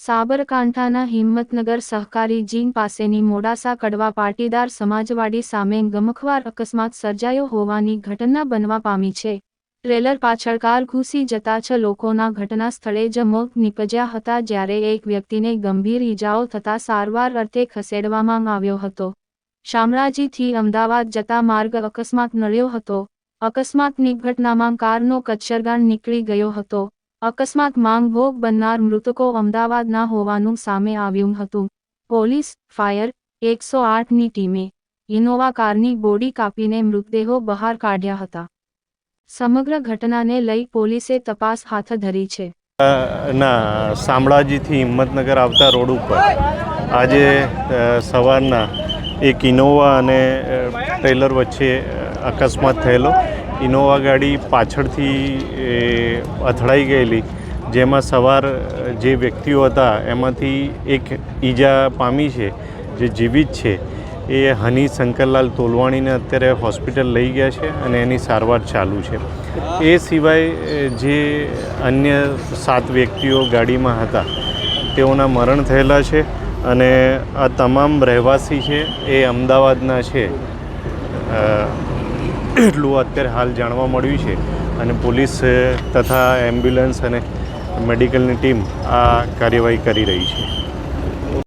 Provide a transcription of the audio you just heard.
સાબરકાંઠાના હિંમતનગર સહકારી જીન પાસેની મોડાસા કડવા પાટીદાર સમાજવાડી સામે ગમખવાર અકસ્માત સર્જાયો હોવાની ઘટના બનવા પામી છે. ટ્રેલર પાછળ કાર ઘૂસી જતા છ લોકોના ઘટના સ્થળે જ મોત નીપજ્યા હતા જ્યારે એક વ્યક્તિને ગંભીર ઈજાઓ થતા સારવાર અર્થે ખસેડવામાં આવ્યો હતો. શામળાજીથી અમદાવાદ જતા માર્ગ અકસ્માત નડ્યો હતો. અકસ્માતની ઘટનામાં કારનો કચ્છરગાન નીકળી ગયો હતો. અકસ્માત માંગ ભોગ બનનાર મૃતકો અમદાવાદના હોવાનું સામે આવ્યું હતું. પોલીસ, ફાયર, એકસો આઠની ટીમે ઇનોવા કારની બોડી કાપીને મૃતદેહો બહાર કાઢ્યા હતા. સમગ્ર ઘટનાને લઈ પોલીસે તપાસ હાથ ધરી છે. ના, શામળાજીથી હિંમતનગર આવતા રોડ ઉપર આજે સવારના એક ઇનોવા અને ટ્રેલર વચ્ચે અકસ્માત થયેલો. ઇનોવા ગાડી પાછળથી અથડાઈ ગયેલી. જેમાં સવાર જે વ્યક્તિઓ હતા, એમાંથી એક ઈજા પામી છે, જે જીવિત છે, એ હની શંકરલાલ તોલવાણીને અત્યારે હોસ્પિટલ લઈ ગયા છે અને એની સારવાર ચાલુ છે. એ સિવાય જે અન્ય સાત વ્યક્તિઓ ગાડીમાં હતા, તેઓના મરણ થયેલા છે અને આ તમામ રહેવાસી છે, એ અમદાવાદના છે. એટલું અત્યારે હાલ જાણવા મળ્યું છે. અને પોલીસ તથા એમ્બ્યુલન્સ અને મેડિકલની ટીમ આ કાર્યવાહી કરી રહી છે.